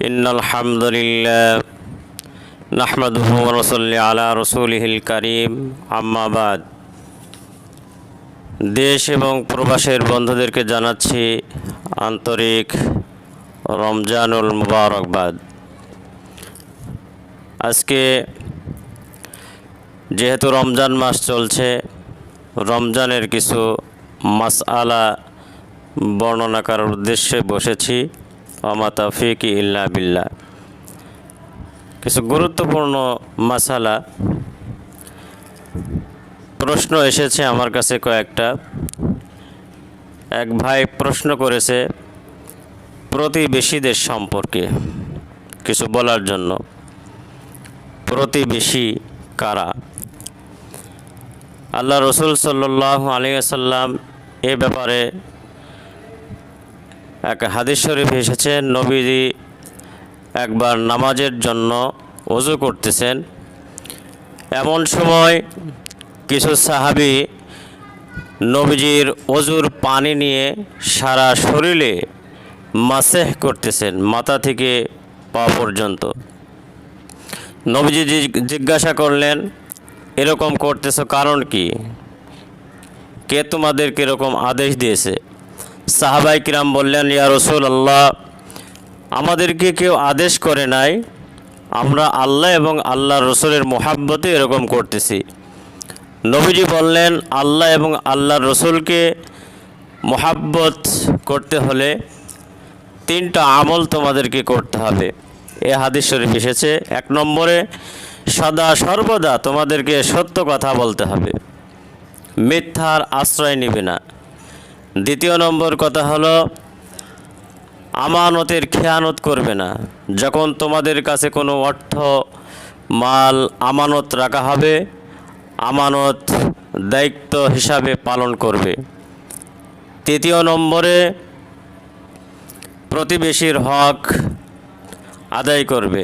إن الحمد لله نحمده ونصلي على رسوله الكريم أما بعد দেশ এবং প্রবাসের বন্ধুদেরকে জানাচ্ছি আন্তরিক রমজানুল মুবারকবাদ আজকে যেহেতু রমজান মাস চলছে রমজানের কিছু মাসআলা বর্ণনা করার উদ্দেশ্যে বসেছি আমা তৌফিক ইল্লা বিল্লাহ কিছু গুরুত্বপূর্ণ মাসালা। প্রশ্ন এসেছে আমার কাছে কয়েকটা। এক ভাই প্রশ্ন করেছে প্রতিবেশীদের সম্পর্কে কিছু বলার জন্য। প্রতিবেশী কারা? আল্লাহ রসুল সাল্লাহ আলিয়াল্লাম এ ব্যাপারে এক হাদিস শরীফ এসেছে, নবীজি একবার নামাজের জন্য অজু করতেছেন। এমন সময় কিছু সাহাবি নবীজির অজুর পানি নিয়ে সারা শরীরে মাসেহ করতেছেন, মাথা থেকে পা পর্যন্ত। নবীজি জিজ্ঞাসা করলেন, এরকম করতেছো কারণ কি? কে তোমাদেরকে এরকম আদেশ দিয়েছে? সাহাবাই কিরাম বললেন, ইয়া রসুল আল্লাহ আমাদেরকে কেউ আদেশ করে নাই, আমরা আল্লাহ এবং আল্লাহ রসুলের মোহাব্বতে এরকম করতেছি। নবীজি বললেন, আল্লাহ এবং আল্লাহ রসুলকে মোহাব্বত করতে হলে তিনটা আমল তোমাদেরকে করতে হবে। এ হাদিস শরীফ এসেছে। এক নম্বরে, সদা সর্বদা তোমাদেরকে সত্য কথা বলতে হবে। মিথ্যার আশ্রয় নিবে না। দ্বিতীয় নম্বর কথা হলো, আমানতের খেয়ানত করবে না। যখন তোমাদের কাছে কোনো অর্থ, মাল, আমানত রাখা হবে, আমানত দায়িত্ব হিসাবে পালন করবে। তৃতীয় নম্বরে, প্রতিবেশীর হক আদায় করবে।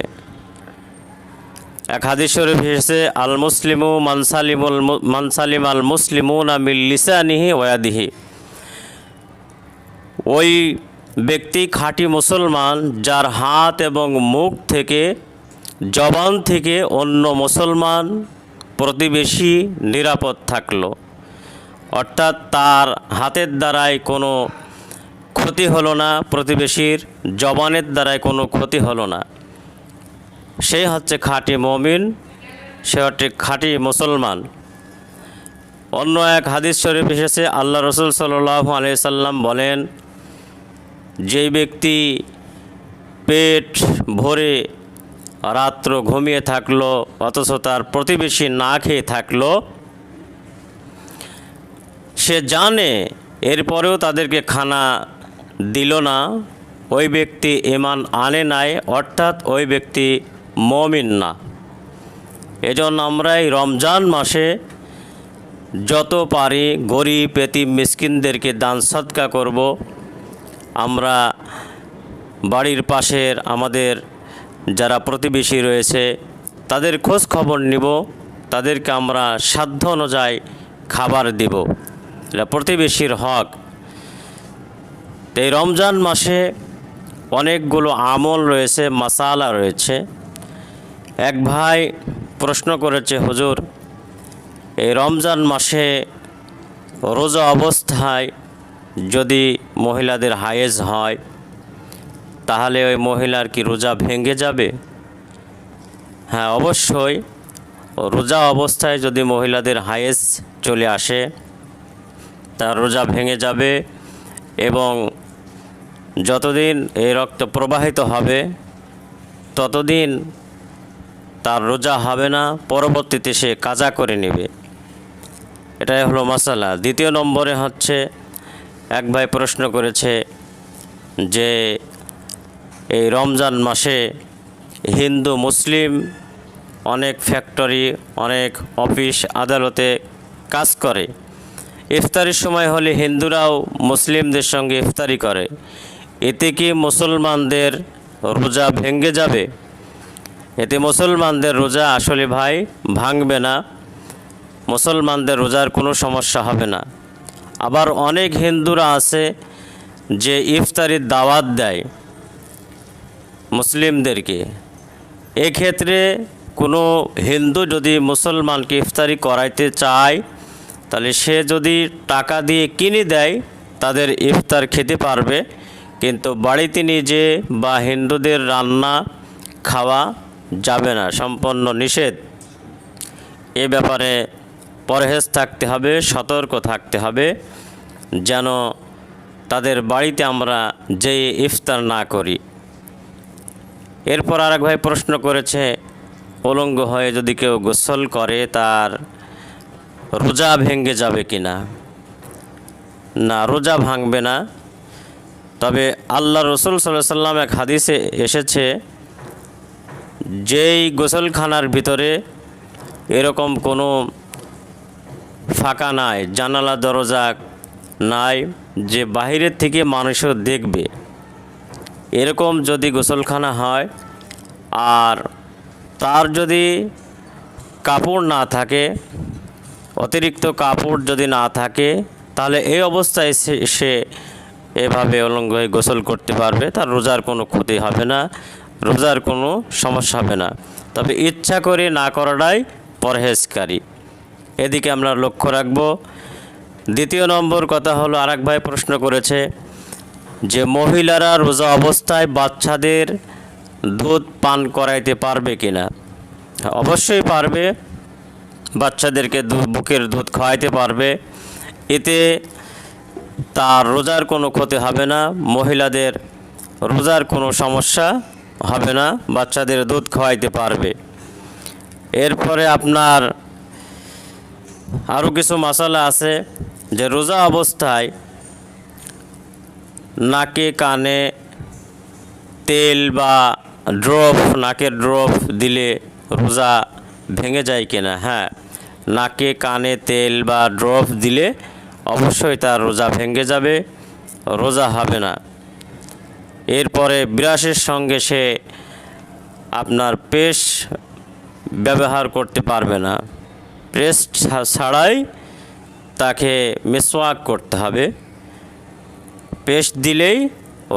এক হাদিস শরীফ এসেছে আল মুসলিমু মানসালিমুল মানসালিম আল মুসলিমুনা মিল লিসানিহি ওয়াদিহি। ওই ব্যক্তি খাঁটি মুসলমান যার হাত এবং মুখ থেকে, জবান থেকে অন্য মুসলমান প্রতিবেশী নিরাপদ থাকল। অর্থাৎ তার হাতের দ্বারাই কোনো ক্ষতি হলো না, প্রতিবেশীর জবানের দ্বারাই কোনো ক্ষতি হলো না। সে হচ্ছে খাঁটি মমিন, সে হচ্ছে খাঁটি মুসলমান। অন্য এক হাদিস শরীফ এসেছে, আল্লাহ রসুল সাল্লাহ আলিয়াল্লাম বলেন যেই ব্যক্তি পেট ভরে রাত্র ঘুমিয়ে থাকল, অথচ তার প্রতিবেশী না খেয়ে থাকল, সে জানে, এরপরেও তাদেরকে খানা দিল না। ওই ব্যক্তি ইমান আনে নাই, অর্থাৎ ওই ব্যক্তি মমিন না। এজন্য আমরা এই রমজান মাসে যত পারি গরিব, এতিম, মিসকিনদেরকে দান সৎকা করব। আমরা বাড়ির পাশের আমাদের যারা প্রতিবেশী রয়েছে, তাদের খোঁজ খবর নিব, তাদেরকে আমরা সাধ্য অনুযায়ী খাবার দিব। এটা প্রতিবেশীর হক। এই রমজান মাসে অনেকগুলো আমল রয়েছে, মাসালা রয়েছে। এক ভাই প্রশ্ন করেছে, হুজুর, এই রমজান মাসে রোজা অবস্থায় যদি মহিলাদের হায়েজ হয়, তাহলে ওই মহিলার কি রোজা ভেঙে যাবে? হ্যাঁ অবশ্যই। রোজা অবস্থায় যদি মহিলাদের হায়েজ চলে আসে, তার রোজা ভেঙে যাবে এবং যতদিন এই রক্ত প্রবাহিত হবে, ততদিন তার রোজা হবে না, পরবর্তীতে সে কাজা করে নেবে। এটাই হলো মশালা দ্বিতীয় নম্বরে হচ্ছে এক ভাই প্রশ্ন করেছে যে, এই রমজান মাসে হিন্দু, মুসলিম অনেক ফ্যাক্টরি, অনেক অফিস, আদালতে কাজ করে। ইফতারির সময় হলে হিন্দুরাও মুসলিমদের সঙ্গে ইফতারি করে। এতে কি মুসলমানদের রোজা ভেঙে যাবে? এতে মুসলমানদের রোজা আসলে ভাই ভাঙবে না। মুসলমানদের রোজার কোনো সমস্যা হবে না। আবার অনেক হিন্দুরা আছে যে ইফতারির দাওয়াত দেয় মুসলিমদেরকে। এক্ষেত্রে কোনো হিন্দু যদি মুসলমানকে ইফতারি করাইতে চায়, তাহলে সে যদি টাকা দিয়ে কিনে দেয়, তাদের ইফতার খেতে পারবে। কিন্তু বাড়িতে নিজে বা হিন্দুদের রান্না খাওয়া যাবে না, সম্পন্ন নিষেধ। এ ব্যাপারে পরহেজ থাকতে হবে, সতর্ক থাকতে হবে, যেন তাদের বাড়িতে আমরা যে ইফতার না করি। এরপর আরেক ভাই প্রশ্ন করেছে, উলঙ্গ হয়ে যদি কেউ গোসল করে, তার রোজা ভেঙে যাবে কি না না রোজা ভাঙবে না। তবে আল্লাহ রসুল সাল্লাহ সাল্লাম এক হাদিসে এসেছে, যেই গোসলখানার ভিতরে এরকম কোনো ফাঁকা নাই জানালা দরজা নাই, যে বাহিরের থেকে মানুষও দেখবে। এরকম যদি গোসলখানা হয়, আর তার যদি কাপড় না থাকে, অতিরিক্ত কাপড় যদি না থাকে, তাহলে এই অবস্থায় সে এভাবে অলঙ্গ হয়ে গোসল করতে পারবে, তার রোজার কোনো ক্ষতি হবে না, রোজার কোনো সমস্যা হবে না। তবে ইচ্ছা করে না করাটাই পরহেজকারী। এদিকে আমরা লক্ষ্য রাখব। দ্বিতীয় নম্বর কথা হলো আরেক ভাই প্রশ্ন করেছে যে, মহিলারা রোজা অবস্থায় বাচ্চাদের দুধ পান করাইতে পারবে কিনা? অবশ্যই পারবে। বাচ্চাদেরকে বুকের দুধ খাওয়াইতে পারবে। এতে তার রোজার কোনো ক্ষতি হবে না, মহিলাদের রোজার কোনো সমস্যা হবে না, বাচ্চাদের দুধ খাওয়াইতে পারবে। এরপরে আপনার আরও কিছু মশলা আছে যে রোজা অবস্থায় নাকে, কানে তেল বা ড্রপ, নাকের ড্রপ দিলে রোজা ভেঙে যায় কিনা? হ্যাঁ নাকে, কানে তেল বা ড্রপ দিলে অবশ্যই তার রোজা ভেঙে যাবে, রোজা হবে না। এরপরে বিরাসের সঙ্গে সে আপনার পেশ ব্যবহার করতে পারবে না। প্রেস ছাড়াই তাকে মেসওয়াক করতে হবে। পেস্ট দিলেই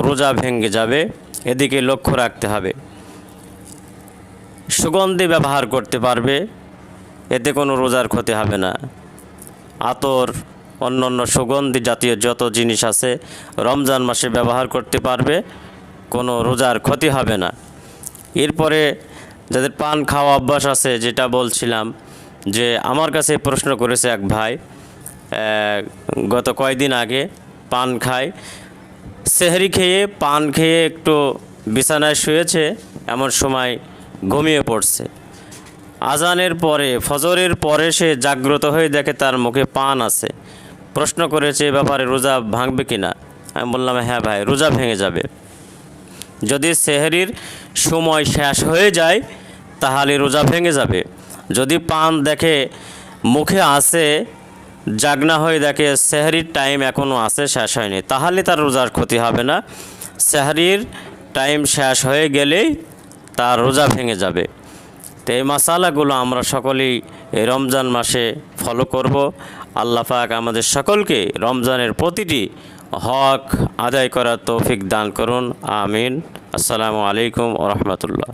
রোজা ভেঙে যাবে, এদিকে লক্ষ্য রাখতে হবে। সুগন্ধি ব্যবহার করতে পারবে, এতে কোনো রোজার ক্ষতি হবে না। আতর অন্য অন্য সুগন্ধি জাতীয় যত জিনিস আছে রমজান মাসে ব্যবহার করতে পারবে, কোনো রোজার ক্ষতি হবে না। এরপরে যাদের পান খাওয়া অভ্যাস আছে, যেটা বলছিলাম যে আমার কাছে প্রশ্ন করেছে এক ভাই গত কয়দিন আগে পান খায়। সেহরি খেয়ে, পান খেয়ে একটু বিছানায় শুয়েছে, এমন সময় ঘুমিয়ে পড়ছে। আজানের পরে, ফজরের পরে সে জাগ্রত হয়ে দেখে তার মুখে পান আছে। প্রশ্ন করেছে, এ ব্যাপারে রোজা ভাঙবে কি না? আমি বললাম হ্যাঁ ভাই, রোজা ভেঙে যাবে। যদি সেহরির সময় শেষ হয়ে যায়, তাহলে রোজা ভেঙে যাবে। যদি পান দেখে মুখে আসে, জাগনা হয়ে দেখে সেহরির টাইম এখনও আছে শেষ হয়নি, তাহলে তার রোজার ক্ষতি হবে না। সেহরির টাইম শেষ হয়ে গেলেই তার রোজা ভেঙে যাবে। তো এই মশালাগুলো আমরা সকলেই এই রমজান মাসে ফলো করব। আল্লাহ পাক আমাদের সকলকে রমজানের প্রতিটি হক আদায় করার তৌফিক দান করুন। আমিন। আসসালামু আলাইকুম ওরহমতুল্লাহ